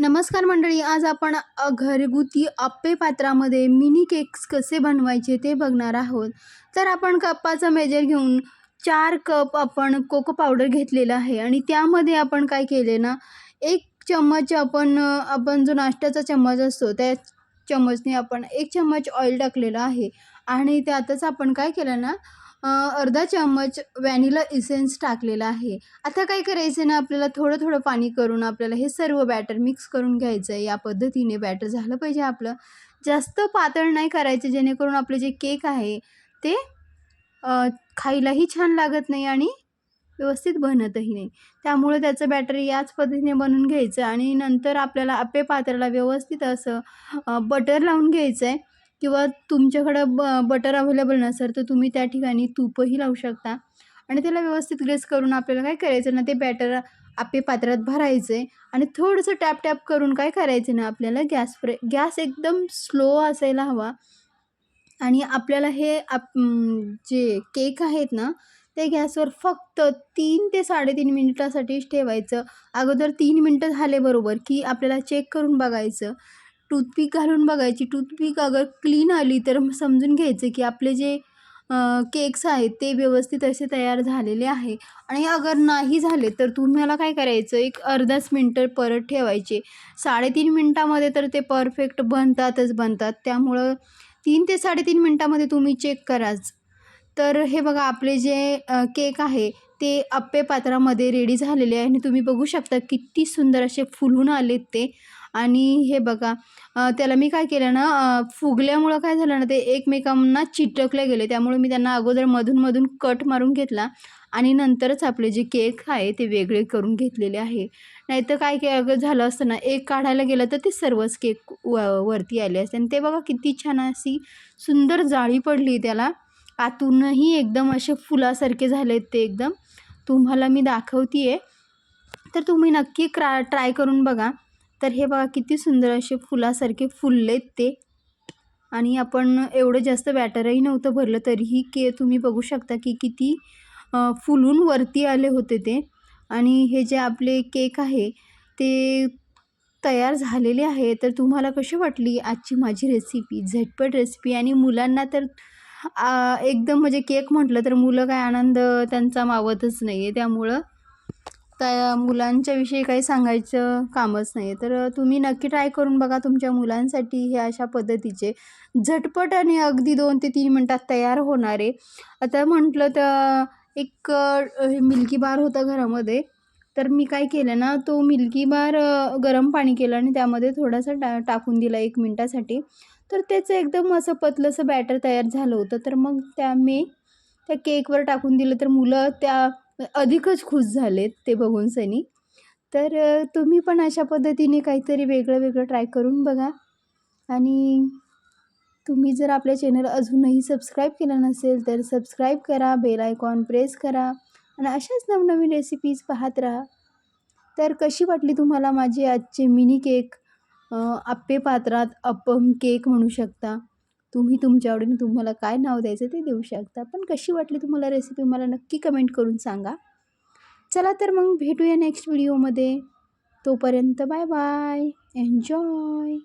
नमस्कार मंडळी आज आपण घरगुती आप्पे पात्रामध्ये मिनी केक्स कसे बनवायचे ते बघणार आहोत. तर आपण कप्पाचं मेजर घेऊन चार कप आपण कोको पावडर घेतलेला आहे आणि त्यामध्ये आपण काय केले ना एक चम्मच आपण आपण जो नाश्त्याचा चम्मच असतो त्या चम्मचने आपण एक चम्मच ऑइल टाकलेलं आहे आणि त्यातच आपण काय केलं ना अर्धा चम्मच व्हॅनिला इसेन्स टाकलेला आहे. आता काय करायचं ना आपल्याला थोडं थोडं पाणी करून आपल्याला हे सर्व बॅटर मिक्स करून घ्यायचं आहे. या पद्धतीने बॅटर झालं पाहिजे आपलं. जास्त पातळ नाही करायचं जेणेकरून आपले जे केक आहे ते खायलाही छान लागत नाही आणि व्यवस्थित बनतही नाही. त्यामुळे त्याचं बॅटर याच पद्धतीने बनवून घ्यायचं आणि नंतर आपल्याला आप्पे पात्राला व्यवस्थित असं बटर लावून घ्यायचं आहे. किंवा तुमच्याकडं ब बटर अवेलेबल नसेल तर तुम्ही त्या ठिकाणी तूपही लावू शकता. आणि त्याला व्यवस्थित ग्रेस करून आपल्याला काय करायचं ना ते बॅटर आप्पे पात्रात भरायचं आहे आणि थोडंसं टॅप टॅप करून काय करायचं ना आपल्याला गॅस फ्रे गॅस एकदम स्लो असायला हवा. आणि आपल्याला हे आप जे केक आहेत ना ते गॅसवर फक्त तीन ते साडेतीन मिनिटासाठीच ठेवायचं. अगोदर तीन मिनटं झाले बरोबर की आपल्याला चेक करून बघायचं. टूथपिक घालून बघायची. टूथपिक अगर क्लीन आली तर समजून घ्यायचं की आपले जे केक्स आहेत ते व्यवस्थित असे तयार झालेले आहे. आणि अगर नाही झाले तर तुम्हाला काय करायचं? एक अर्धाच मिनटं परत ठेवायचे. साडेतीन मिनटामध्ये तर ते परफेक्ट बनतातच बनतात. त्यामुळं तीन ते साडेतीन मिनटामध्ये तुम्ही चेक कराच. तर हे बघा आपले जे केक आहे ते अप्पे पात्रामध्ये रेडी झालेले आहे. आणि तुम्ही बघू शकता किती सुंदर असे फुलून आलेत ते. आणि हे बघा त्याला मी काय केलं ना फुगल्यामुळं काय झालं ना ते एकमेकांना चिटकले गेले. त्यामुळे मी त्यांना अगोदर मधून मधून कट मारून घेतला. आणि नंतरच आपले जे केक आहे ते वेगळे करून घेतलेले आहे. नाहीतर काय के अगं झालं असतं ना एक काढायला गेलं तर ते सर्वच केक व वरती आले असते. आणि ते बघा किती छान अशी सुंदर जाळी पडली त्याला. आतूनही एकदम असे फुलासारखे झाले आहेत ते एकदम. तुम्हाला मी दाखवते आहे तर तुम्ही नक्की क्रा ट्राय करून बघा. तर हे बघा किती सुंदर असे फुलासारखे फुललेत ते. आणि आपण एवढं जास्त बॅटरही नव्हतं भरलं तरीही के तुम्ही बघू शकता की किती फुलून वरती आले होते ते. आणि हे जे आपले केक आहे ते तयार झालेले आहे. तर तुम्हाला कशी वाटली आजची माझी रेसिपी झटपट रेसिपी आणि मुलांना तर एकदम म्हणजे केक म्हटलं तर मुलं काय आनंद त्यांचा मावतच नाही आहे त्यामुळं त्या मुलांच्या विषयी काही सांगायचं कामच नाही तर तुम्ही नक्की ट्राय करून बघा तुमच्या मुलांसाठी हे अशा पद्धतीचे. झटपट आणि अगदी दोन ते तीन मिनटात तयार होणारे. आता म्हटलं तर एक मिल्की बार होता घरामध्ये. तर मी काय केलं ना तो मिल्की बार गरम पाणी केलं आणि त्यामध्ये थोडासा टा टाकून दिला एक मिनटासाठी. तर त्याचं एकदम असं पतलंसं बॅटर तयार झालं होतं. तर मग त्या मी त्या केकवर टाकून दिलं. तर मुलं त्या अधिकच खुश झालेत ते बघून सनी. तर तुम्ही पण अशा पद्धतीने काहीतरी वेगळं वेगळं ट्राय करून बघा. आणि तुम्ही जर आपल्या चॅनल अजूनही सबस्क्राईब केलं नसेल तर सबस्क्राईब करा बेल आयकॉन प्रेस करा आणि अशाच नवनवीन रेसिपीज पाहत राहा. तर कशी वाटली तुम्हाला माझी आजचे मिनी केक आप्पे पात्रात अप्पम केक म्हणू शकता. तुम्ही तुमच्या आवडीने तुम्हाला काय नाव द्यायचं ते देऊ शकता. पण कशी वाटली तुम्हाला रेसिपी मला नक्की कमेंट करून सांगा. चला तर मग भेटूया नेक्स्ट व्हिडिओमध्ये तोपर्यंत बाय बाय एन्जॉय